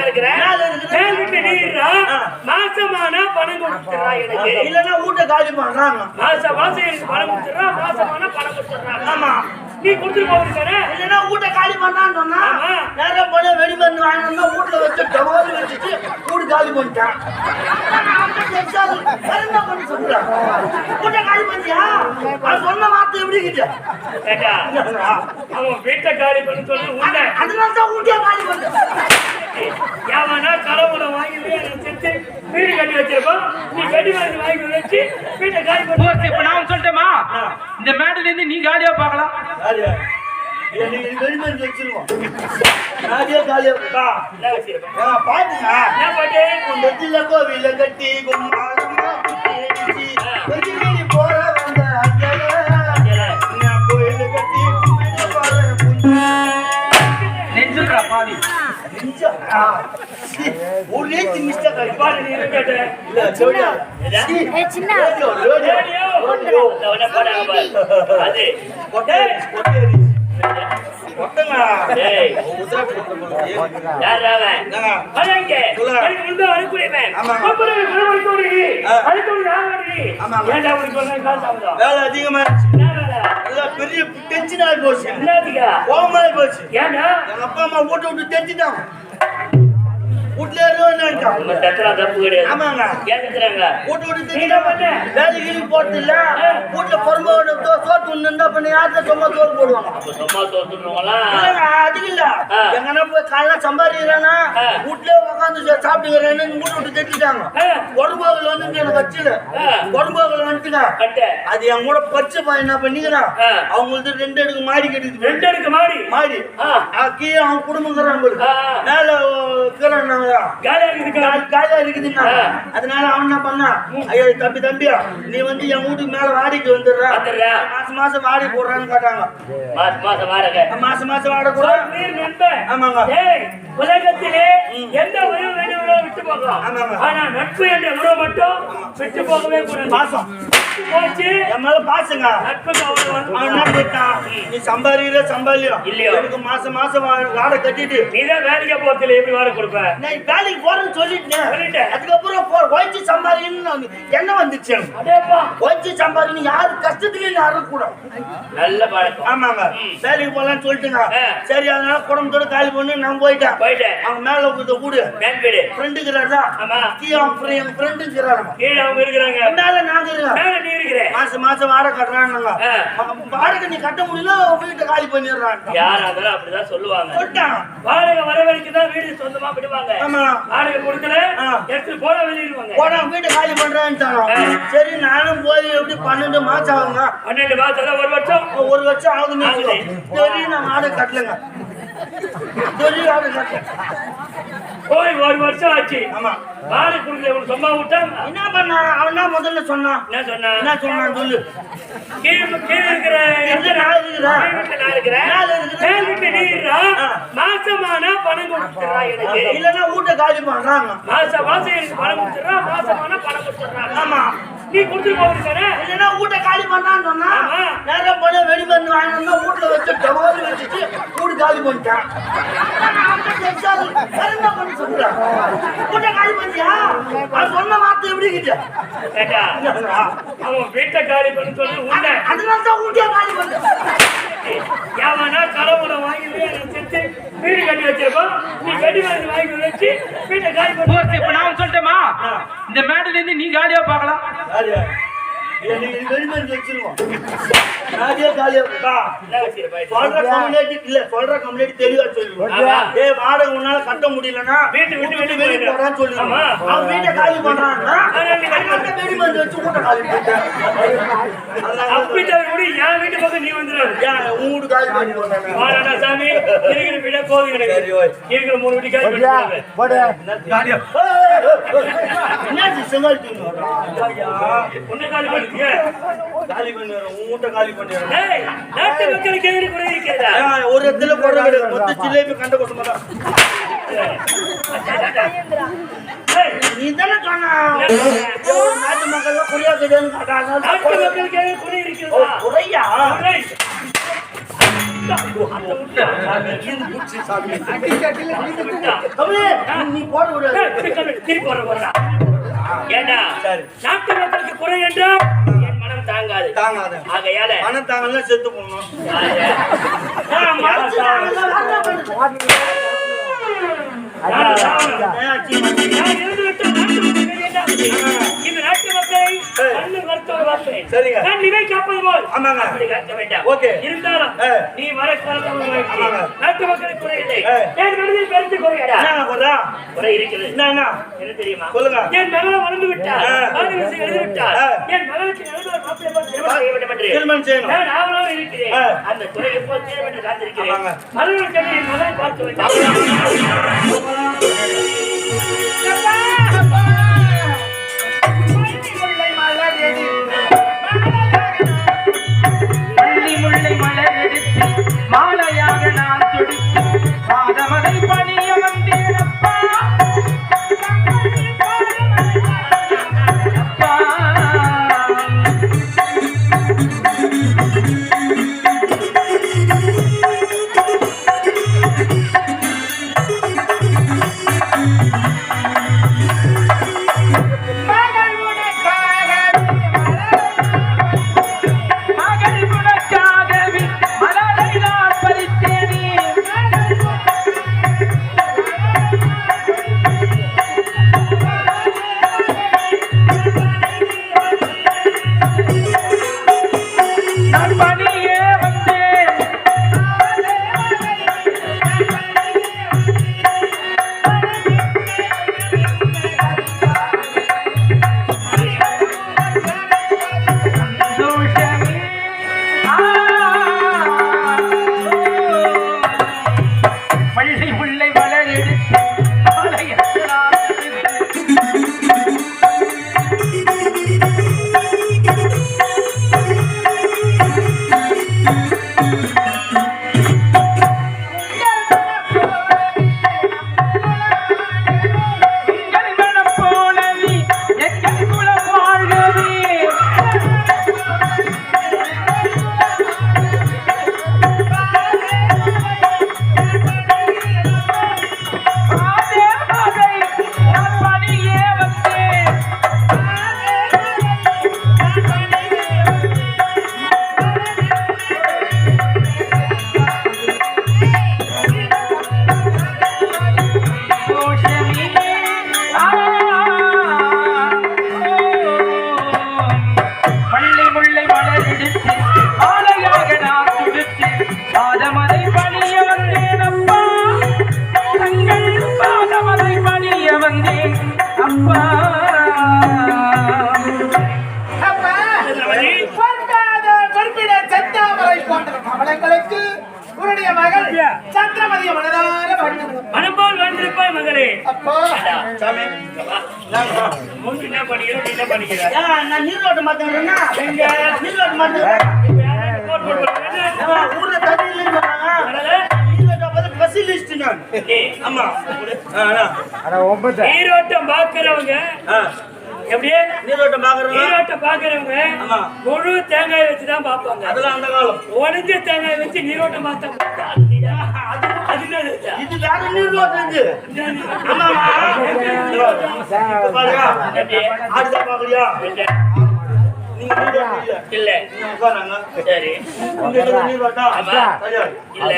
நான் இருக்கிறேன். மேல இருக்கிறேன். மேல் வீட்டுல நீ இருடா. ஆ. மாசமானா பணம் கொடுத்துறா எனக்கு. இல்லன்னா வீட்டை காலி பண்றாங்க. மாசம் மாசம் எனக்கு பணம் கொடுத்துறா மாசமானா பணம் கொடுத்துறா ஆமா. நீ கொடுத்துட்டு போயிருக்கானே இல்லன்னா வீட்டை காலி பண்றான்னு சொன்னா. நேரம் போன வெடி மருந்து வாங்கினா வீட்டுல வச்சு டமாரி வச்சுட்டு வீடு காலி பண்ணிட்டான். என்ன பண்ண சொல்றேன் காலி பண்ணியா சொன்ன வார்த்தை எப்படி கிட்ட அவன் வீட்டை காலி பண்ணி சொல்லி உண்டை அதனால தான் வீட்டே காலி பண்ண. எவனா கடவுளை வாங்கி வீடு செஞ்சு வீடு கட்டி வச்சிருப்பான் நீ வெடி வாங்கி வாங்கி வச்சு வீட்டை காலி பண்ணி இப்ப நான் சொல்லட்டுமா இந்த மேடையில இருந்து நீ காலியா பார்க்கலாம். கோவில கட்டி போற கட்டி. நெஞ்சுடுறா பாவி ஒரு ஆகுதா? வேலை அதிகமா பெரிய டென்ஷன் ஆகி போச்சு. கோபமாயி போச்சு. எங்க அப்பா அம்மா வீட்டை விட்டு தெரிஞ்சுட்டாங்க. வீட்டுல இருந்துட்டாங்க உங்க தத்துறா தப்பு கிடையாது. ஆமாங்க. ஏன் தத்துறாங்க வீட்டு பண்ண? வேலைக்கு போறது இல்ல வீட்டுல பொறுமையோட சோத்து இருந்தா பண்ண யார்கிட்ட சும்மா சோறு போடுவாங்க? சும்மா அது இல்ல. எங்கன்னா போய் காலைல சம்பாதிக்கிறானா ஆ. வீட்லயே உட்காந்து சாப்பிட்டுக்கிறேன்னு வீட்டு விட்டு தெரிஞ்சுட்டாங்க உடம்போகல் வந்து எனக்கு வச்சுல ஆ. உடம்போகல் வந்துட்டுங்க. கட்ட. அது என் கூட பையன் என்ன பண்ணிக்கிறான். அவங்களுக்கு ரெண்டு அடுக்கு மாடி கட்டிட்டு ரெண்டு அடுக்கு மாடி? மாடி. கீழே அவன் குடும்பங்கிறான். மேல இருக்கிறான் காலியா இருக்குதுக்கா காலியா இருக்குதுன்னா. அதனால அவன் என்ன பண்ணான் ஐயோ தம்பி தம்பியா நீ வந்து என் வீட்டுக்கு மேல வாடகைக்கு வந்துடுற. மாசம் மாசம் வாடகை போடுறான்னு கேட்டாங்க. மாசம் மாசம் வாடகை. மாசம் மாசம் வாடகை கூட ஆமாங்க. உலகத்திலே எந்த உறவு விட்டு போகலாம். ஆனா நட்பு என்ற உறவு மட்டும் விட்டு போகவே கூடாது. பாசம் போச்சு. என் மேல பாசங்க நீ சம்பாதிக்கிற. சம்பாதியோ இல்லையோ. எனக்கு மாசம் மாசம் வாடகை கட்டிட்டு. நீதான் வேலைக்கு போறதுல எப்படி வாட கொடுப்ப? நான் வேலைக்கு போறேன்னு சொல்லிட்டேன். சொல்லிட்டேன். அதுக்கப்புறம் போ உழைச்சி சம்பாதிக்கணும்னு என்ன வந்துச்சு. அதேப்பா உழைச்சி சம்பாதிக்கணும் யாரு யாரும் கூட. நல்ல பழக்கம். ஆமாங்க. வேலைக்கு போலாம்னு சொல்லிட்டுங்க. சரி அதனால குடும்பத்தோட காலி பண்ணி நான் போயிட்டேன். போயிட்டேன். அவங்க மேல இருக்கிற வீடு. மேன் வீடு. ஃப்ரெண்டுங்கிறாரா ஆமா. கீழே அவங்க friend- என் ஃப்ரெண்டுங்கிறாரு கீழே அவங்க இருக்கிறாங்க. மேல நாங்க மேல நீ இருக்கிற மாசம் மாசம் வாடகை கட்டுறாங்க. வாடகை நீ கட்ட முடியல வீட்டை காலி பண்ணிடுறான் யார் அதெல்லாம் அப்படிதான் சொல்லுவாங்க. சொல்லிட்டான் வாடகை வர வரைக்கும் தான் வீடு சொந்தமா விடுவாங்க. ஆமா. வாடகை கொடுக்கல. எடுத்து போட வெளியிடுவாங்க. போனா வீட்டை காலி பண்றேன்ட்டாங்க. சரி நானும் போய் எப்படி பன்னெண்டு மாசம் ஆகுங்க? பன்னெண்டு மாசம் ஒரு வருஷம். ஒரு வருஷம் ஆகுதுன்னு. சரி நான் வாடகை கட்டலைங்க. சரி வாடகை கட்டல போய் ஒரு வருஷம் ஆச்சு ஆமா. வாடகை கொடுக்கல உனக்கு சும்மா விட்டாங்க என்ன பண்ணா அவன் என்ன முதல்ல சொன்னான். என்ன சொன்னா என்ன சொன்னான் சொல்லு. கீழே கீழே இருக்கிற இருக்கிறேன் கீழ் வீட்டுல நான் இருக்கிறேன் மேல. மாசமானா பணம் கொடுத்துறா எனக்கு. இல்லன்னா வீட்டை காலி பண்றாங்க. மாசம் மாசம் எனக்கு பணம் கொடுத்துறா மாசமானா பணம் கொடுத்துறா ஆமா. நீ கொடுத்துட்டு போயிருக்கானே? இல்லன்னா வீட்டை காலி பண்றான்னு சொன்னா. நேரம் போன வெடி மருந்து வாங்கினா வீட்டுல வச்சு டமாரி வச்சுட்டு வீடு காலி பண்ணிட்டான். என்ன பண்ண சொல்றேன் வீட்டை காலி பண்ணியா அவன் சொன்ன வார்த்தை எப்படி கிட்ட? அவன் வீட்டை காலி பண்ணி சொல்லி உண்டை அதனால தான் வீட்டே காலி பண்ண. எவனா கடவுளை வாங்கி வீடு கட்டி வச்சிருப்பான் நீ வெடி வாங்கி வாங்கி வச்சு வீட்டை காலி பண்ணி. இப்ப நான் சொல்லட்டுமா இந்த மேடையில இருந்து நீ காலியா பார்க்கலாம். உன்னால கட்ட முடியலன்னா வீட்டு விட்டு வீட்டு வெளிய வெளிய போறான்னு சொல்லுவாங்க ஆமா. அவன் வீட்டை காலி பண்றான்னா வெடி மருந்து வச்சு வீட்டை காலி கூட என் வீட்டு பக்கம் நீ வந்துடாது ஏன் உன் வீடு காலி பண்ணி சாமி இருக்கிற வீட போதும் எனக்கு இருக்கிற மூணு வீட்டு காலி பண்ணி உன்னை காலி பண்ணிக்க காலி பண்ணிடுறோம் உன் வீட்டை காலி பண்ணிடுறோம் ஏய் நாட்டு மக்களுக்கு எதிரி குறை இருக்கிறதா ஒரு இடத்துல போடுற கிடையாது மொத்த ஜிலேபி கண்ட நீ தானே சொன்ன நாட்டு மக்கள் கிடையாதுன்னு நாட்டு மக்களுக்கு எதிரி குறை இருக்கிறதா குறையா போட விடாது திருப்பி ஏண்டா. நாட்டு மக்களுக்கு குறை என்றால் என் மனம் தாங்காது. தாங்காத. ஆகையால மனம் தாங்கலாம் செத்து போடணும். நான் இருந்து விட்டால் நாட்டு மக்கள் வேண்டாம். இந்த நாட்டு மக்களை கண்ணு மருத்துவர் பார்ப்பேன். சரிங்க. நான் நிலை காப்பது போல் ஆமாங்க. அப்படி காக்க வேண்டாம். ஓகே. இருந்தாலும் ஏ. நீ வர காலத்தில் ஆமாங்க. நாட்டு மக்களுக்கு குறை இல்லை ஏ. என் மனதில் பெருத்து குறையடா என்னங்க போடுறா குறை இருக்கிறது என்னங்க என்ன தெரியுமா சொல்லுங்க. என் மகளை வளர்ந்து விட்டார் ஆ. வாழ்ந்து விசை எழுதி விட்டார் ஆ. என் மகளுக்கு நல்ல ஒரு மாப்பிள்ளை பார்த்து திருமணம் செய்ய வேண்டும் என்று திருமணம் செய்யணும் நான் ஆவலாக இருக்கிறேன் ஆ. அந்த துறை எப்போ தீரும் என்று காத்திருக்கிறேன் ஆமாங்க. மலர்கள் கண்ணை என் மகளை பார்த்து வைத்தார் பாதமதை பணிய வந்தேன். அப்பா. தங்கள் பாதமதை பணிய வந்தேன் அப்பா கமலங்களுக்கு உன்னுடைய மகள் சந்திரமதிய மனதார வேண்டும் மனம் போல் வாழ்ந்திருப்பாய் மகளே. அப்பா. சாமி முன் என்ன பண்ணுகிறோம் நீ என்ன பண்ணுகிறாய் ஏன் நான் நீரோட்டம் மாத்தேன்னா எங்க? நீரோட்டம் மாத்தேன் ஊர்ல தண்ணி இல்லைன்னு சொன்னாங்க ஸ்பெஷலிஸ்ட் நான் ஆமா ஆ, ஆ. நீரோட்டம் பாக்குறவங்க. எப்படியே நீரோட்டம் பாக்குறவங்க நீரோட்டம் பாக்குறவங்க ஆமா. முழு தேங்காய் வச்சுதான் பார்ப்பாங்க அதெல்லாம் அந்த காலம் உடஞ்ச தேங்காய் வச்சு நீரோட்டம் பார்த்தா அது? இது வேற நீரோட்டம் இது பாருங்க பாக்குறியா நீரோட்டம் இல்ல. சரி. இல்ல.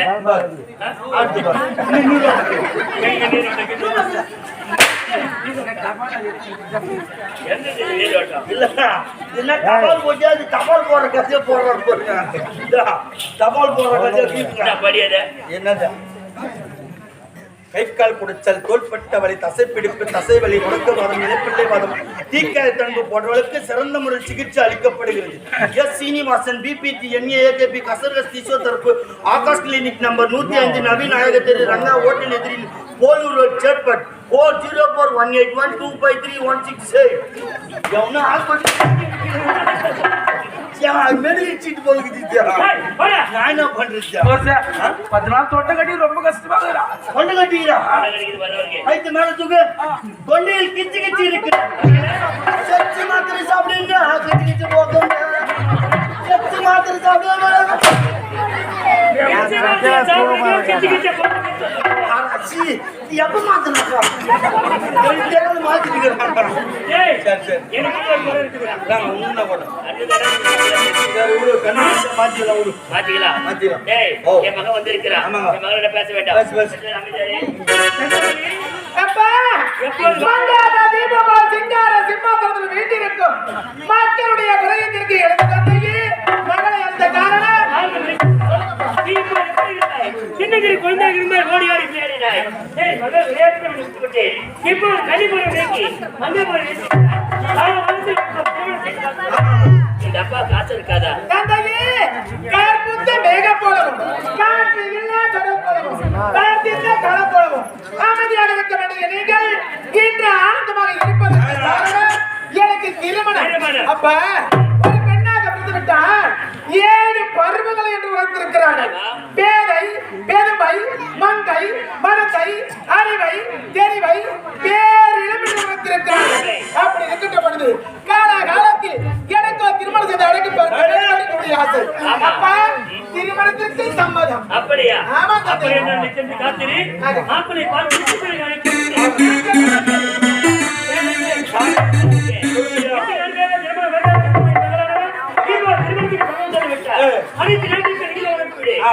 தபால் போட்டு அது தபால் போடுற கதையை பாருங்க இதா, தபால் போடுற கதையை என்ன தூக்குங்க. படியத என்னது? கை கால் குடைச்சல் தோள்பட்ட வலி தசைப்பிடிப்பு தசை வலி முடக்கவாதம் இணைப்பிள்ளை வாதம் தீக்காய தன்பு போன்றவர்களுக்கு சிறந்த முறையில் சிகிச்சை அளிக்கப்படுகிறது. எஸ் சீனிவாசன் பிபிடி என்ஏஏகேபி கசர்கஸ் தரப்பு ஆகாஷ் கிளினிக் நம்பர் நூத்தி அஞ்சு நவீன் நாயக தெரு ரங்கா ஓட்டல் எதிரில் Polur road Chetpet. Four zero four one eight one two five three one six eight எவனா ஹாஸ்பிட்டல் ஏய், போடா. நான் என்ன சார், பத்து நாள் தொட்டை கட்டி ரொம்ப கஷ்டமாகுதுடா கொண்டு கட்டிக்கிறா. ஐத்து மேல தூக்கு. தொண்டையில் கிச்சு கிச்சு இருக்கு. சச்சு மாத்திரை சாப்பிடுங்க. கிச்சு கிச்சு போகும் சச்சு மாத்திரை சாப்பிடுங்க. எப்ப மாத்தினா மாத்திட்டு மாத்திக்கலாம் பேச வேண்டாம். சிங்கார சிம்மாசனத்தில் வீட்டிருக்கும். மக்களுடைய குறையத்திற்கு எழுந்து மகளை அந்த காரணம். இருந்தாய்? சின்னஞ்சிறு குழந்தையாக இருந்தால் ஓடி ஓடி விளையாடினாய். விட்டு இப்போ கன்னிப்பொருள் நீக்கி, செய்தார். இந்த அப்பா காசு இருக்காதா மேகம் போலவும் காற்று இல்லா கடல் போலவும் பார்த்திருந்த களம் போலவும் அமைதியாக இருக்க வேண்டிய நீங்கள் இன்று ஆனந்தமாக இருப்பதற்கு எனக்கு திருமணம். அப்ப ஒரு பெண்ணாக பிறந்து விட்டால் ஏழு பருவங்களை என்று உணர்ந்திருக்கிறார்கள் பேதை பெருமை மங்கை மனத்தை அறிவை தெரிவை பேரிடம் என்று உணர்ந்திருக்கிறார்கள் அப்படி இருக்கின்ற பொழுது காலகாலத்தில் எனக்கு ஒரு திருமணம் செய்து அழைக்க ஆசை. அப்பா திருமணத்திற்கு சம்மதம். அப்படியா? ஆமா, காத்திரு. மாப்பிளை பார்த்து ஆ.